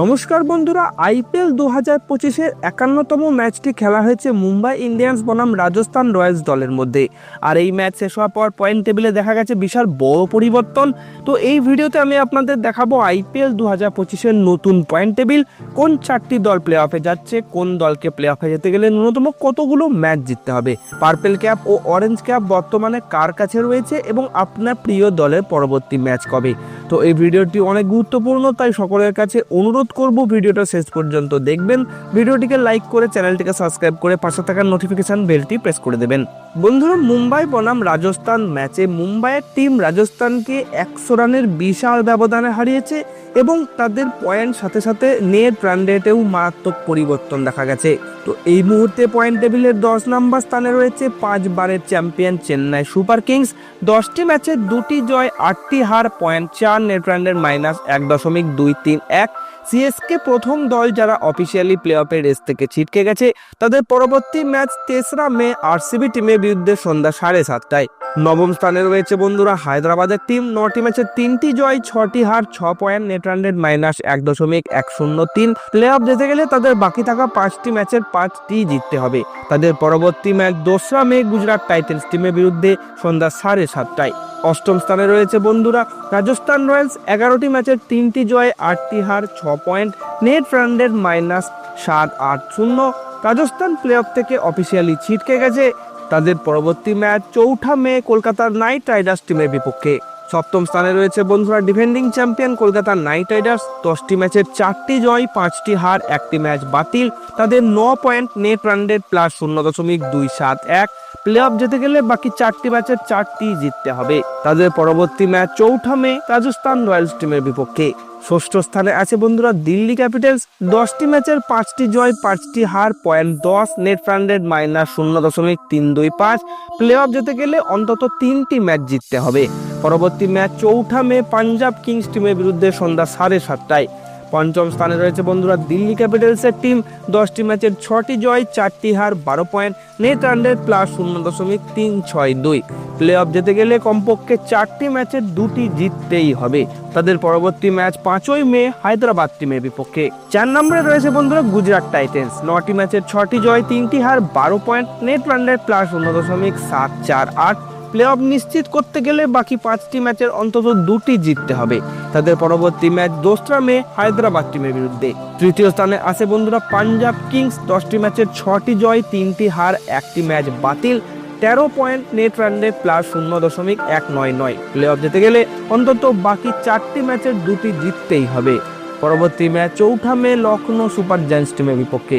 নমস্কার বন্ধুরা, আইপিএল দু হাজার পঁচিশের একান্নতম ম্যাচটি খেলা হয়েছে মুম্বাই ইন্ডিয়ান্স বনাম রাজস্থান রয়্যালস দলের মধ্যে। আর এই ম্যাচ শেষ হওয়ার পর পয়েন্ট টেবিলে দেখা গেছে বিশাল বড় পরিবর্তন। তো এই ভিডিওতে আমি আপনাদের দেখাবো আইপিএল দু হাজার পঁচিশের নতুন পয়েন্ট টেবিল, কোন চারটি দল প্লে অফে যাচ্ছে, কোন দলকে প্লে অফে যেতে গেলে ন্যূনতম কতগুলো ম্যাচ জিততে হবে। পার্পেল ক্যাপ ও অরেঞ্জ ক্যাপ বর্তমানে কার কাছে রয়েছে এবং আপনার প্রিয় দলের পরবর্তী ম্যাচ কবে? তো এই ভিডিওটি অনেক গুরুত্বপূর্ণ, তাই সকলের কাছে অনুরোধ করব ভিডিওটা শেষ পর্যন্ত দেখবেন। ভিডিওটিকে লাইক করে চ্যানেলটিকে সাবস্ক্রাইব করে পাশে থাকা নোটিফিকেশন বেলটি প্রেস করে দেবেন। বন্ধুরা, মুম্বাই বনাম রাজস্থান ম্যাচে মুম্বাইয়ের টিম রাজস্থানকে একশো রানের বিশাল ব্যবধানে হারিয়েছে এবং তাদের পয়েন্ট সাথে সাথে নেট রান রেটেও মারাত্মক পরিবর্তন দেখা গেছে। তো এই মুহূর্তে পয়েন্ট টেবিলের দশ নম্বর স্থানে রয়েছে পাঁচবারের চ্যাম্পিয়ন চেন্নাই সুপার কিংস। দশটি ম্যাচে দুটি জয়, আটটি হার পয়েন্ট চার নেট রানের মাইনাস এক দশমিক দুই তিন এক। সিএসকে প্রথম দল যারা অফিসিয়ালি প্লে অফের রেস থেকে ছিটকে গেছে, তাদের পরবর্তী ম্যাচ তেসরা মে আরসিবি টিমের বিরুদ্ধে সন্ধ্যা সাড়ে সাতটায়। নবম স্থানে রয়েছে বন্ধুরা হায়দ্রাবাদের টিম নটি ম্যাচে তিনটি জয়, ছটি হার, ছ point net run rate minus এক দশমিক এক শূন্য তিন। প্লে অফ যেতে গেলে তাদের বাকি থাকা পাঁচটি ম্যাচের পাঁচটি জিততে হবে। তাদের পরবর্তী ম্যাচ দোসরা মে গুজরাট টাইটেন্স টিমের বিরুদ্ধে সন্ধ্যা সাড়ে সাতটায়। অষ্টম স্থানে রয়েছে বন্ধুরা। রাজস্থান রয়্যালস এগারোটি ম্যাচের তিনটি জয় আটটি হার, ছ পয়েন্ট। নেট রান মাইনাস সাত, আট, শূন্য। রাজস্থান প্লে অফ থেকে অফিসিয়ালি ছিটকে গেছে। তাদের পরবর্তী ম্যাচ চৌঠা মে কলকাতার নাইট রাইডার্স টিমের বিপক্ষে। সপ্তম স্থানে রয়েছে বন্ধুরা defending champion Kolkata Knight Riders দশটি ম্যাচের চারটি জয়, পাঁচটি হার, একটি ম্যাচ বাতিল। তাদের ন point net run rate plus শূন্য দশমিক দুই সাত এক। প্লে অফ যেতে গেলে বাকি চারটি ম্যাচের চারটি জিততে হবে। তাদের পরবর্তী ম্যাচ চৌঠা মে রাজস্থান রয়্যালস টিমের বিপক্ষে। ষষ্ঠ স্থানে আছে বন্ধুরা দিল্লি ক্যাপিটালস। দশটি ম্যাচের পাঁচটি জয়, পাঁচটি হার, পয়েন্ট দশ, নেট ফ্রান্ডেড মাইনাস শূন্য দশমিক তিন দুই পাঁচ। প্লে অফ যেতে গেলে অন্তত তিনটি ম্যাচ জিততে হবে। পরবর্তী ম্যাচ চৌঠা মে পাঞ্জাব কিংস টিমের বিরুদ্ধে সন্ধ্যা সাড়ে সাতটায়। পঞ্চম স্থানে রয়েছে বন্ধুরা দিল্লি ক্যাপিটালসের টিম দশটি ম্যাচের ছটি জয়, চারটি হার, বারো পয়েন্ট নেট রেট প্লাস শূন্য দশমিক তিন ছয় দুই। প্লে অফ যেতে গেলে কমপক্ষে চারটি ম্যাচের দুটি জিততেই হবে। তাদের পরবর্তী ম্যাচ পাঁচই মে, হায়দ্রাবাদ টিমের বিপক্ষে। চার নম্বরে রয়েছে বন্ধুরা গুজরাট টাইটেন্স নটি ম্যাচের ছটি জয়, তিনটি হার, বারো point net run rate plus শূন্য দশমিক সাত চার আট প্লে অফ নিশ্চিত করতে গেলে বাকি পাঁচটি ম্যাচের অন্তত দুটি জিততে হবে। তাদের পরবর্তী ম্যাচ দোসরা মে হায়দ্রাবাদ টিমের বিরুদ্ধে। তৃতীয় স্থানে আছে বন্ধুরা পাঞ্জাব কিংস। দশটি ম্যাচের ছটি জয়, তিনটি হার, একটি ম্যাচ বাতিল। তেরো point net run rate plus শূন্য দশমিক এক নয় নয়। প্লে অফ যেতে গেলে অন্তত বাকি চারটি ম্যাচের দুটি জিততেই হবে। পরবর্তী ম্যাচ চৌঠা মে লখনৌ সুপার জায়ান্টস টিমের বিপক্ষে।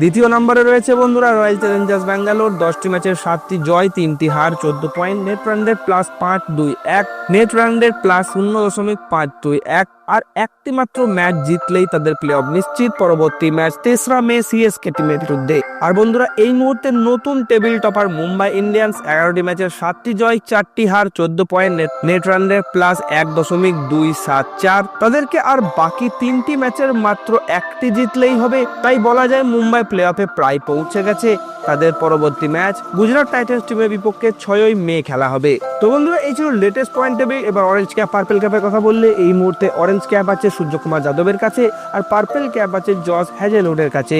দ্বিতীয় নম্বরে রয়েছে বন্ধুরা রয়্যাল চ্যালেঞ্জার্স ব্যাঙ্গালোর দশটি ম্যাচের সাতটি জয়, তিনটি হার, চোদ্দ point net run rate plus পাঁচ দুই এক। নেট রান রেট প্লাস শূন্য দশমিক পাঁচ দুই এক। আর একটি মাত্র ম্যাচ জিতলেই তাদের প্লে অফ নিশ্চিত। পরবর্তী ম্যাচ তেসরা মে সিএসকে টিমের বিরুদ্ধে। আর বন্ধুরা, এই মুহূর্তে নতুন টেবিল টপার মুম্বাই ইন্ডিয়ান্স এগারোটি ম্যাচের সাতটি জয়, চারটি হার, চোদ্দ পয়েন্ট নেট রান প্লাস এক দশমিক দুই সাত চার। তাদেরকে আর বাকি তিনটি ম্যাচের মাত্র একটি জিতলেই হবে। তাই বলা যায় মুম্বাই প্লে অফে প্রায় পৌঁছে গেছে। তাদের পরবর্তী ম্যাচ গুজরাট টাইটান্স টিমের বিপক্ষে ছয়ই মে খেলা হবে। তো বন্ধুরা, এই ছিল লেটেস্ট পয়েন্ট টেবিল এবার অরেঞ্জ ক্যাপ পার্পেল ক্যাপের কথা বললে এই মুহূর্তে অরেঞ্জ ক্যাপ আছে, সূর্যকুমার যাদবের কাছে আর পার্পেল ক্যাপ আছে জস হ্যাজেলউডের কাছে।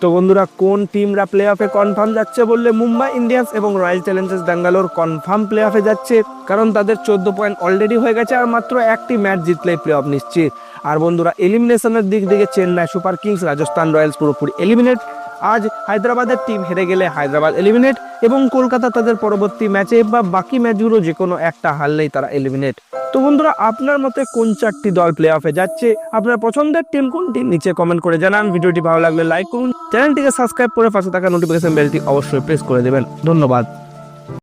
তো বন্ধুরা, কোন টিমরা প্লে অফে কনফার্ম যাচ্ছে বললে মুম্বাই ইন্ডিয়ান্স এবং Royal Challengers Bangalore confirm play অফে যাচ্ছে। কারণ তাদের চোদ্দ পয়েন্ট অলরেডি হয়ে গেছে আর মাত্র একটি ম্যাচ জিতলেই প্লে অফ নিশ্চিত। আর বন্ধুরা এলিমিনেশনের দিক থেকে Chennai Super Kings Rajasthan Royals পুরোপুরি এলিমিনেট আজ হায়দ্রাবাদের টিম হেরে গেলে হায়দ্রাবাদ এলিমিনেট এবং কলকাতা তাদের পরবর্তী ম্যাচে বা বাকি ম্যাচগুলো যে কোনো একটা হারলেই তারা এলিমিনেট তো বন্ধুরা, আপনার মতে কোন চারটি দল প্লে অফে যাচ্ছে? আপনার পছন্দের টিম কোনটি? নিচে কমেন্ট করে জানান। ভিডিওটি ভালো লাগলে লাইক করুন। চ্যানেলটিকে সাবস্ক্রাইব করে পাশে থাকা নোটিফিকেশন বেলটি অবশ্যই প্রেস করে দেবেন। ধন্যবাদ।